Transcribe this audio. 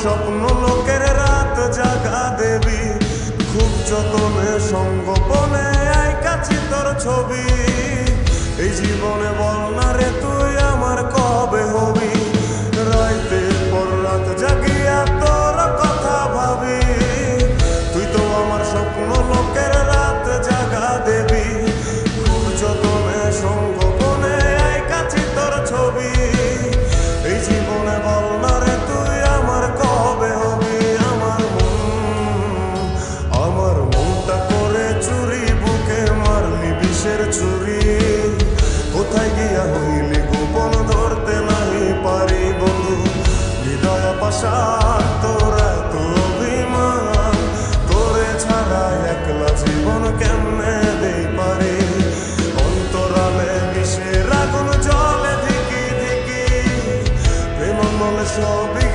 স্বপ্ন লোকের রাত জাগা দেবী। খুব যতনে সঙ্গোপনে আইকাছি তোর ছবি। so big.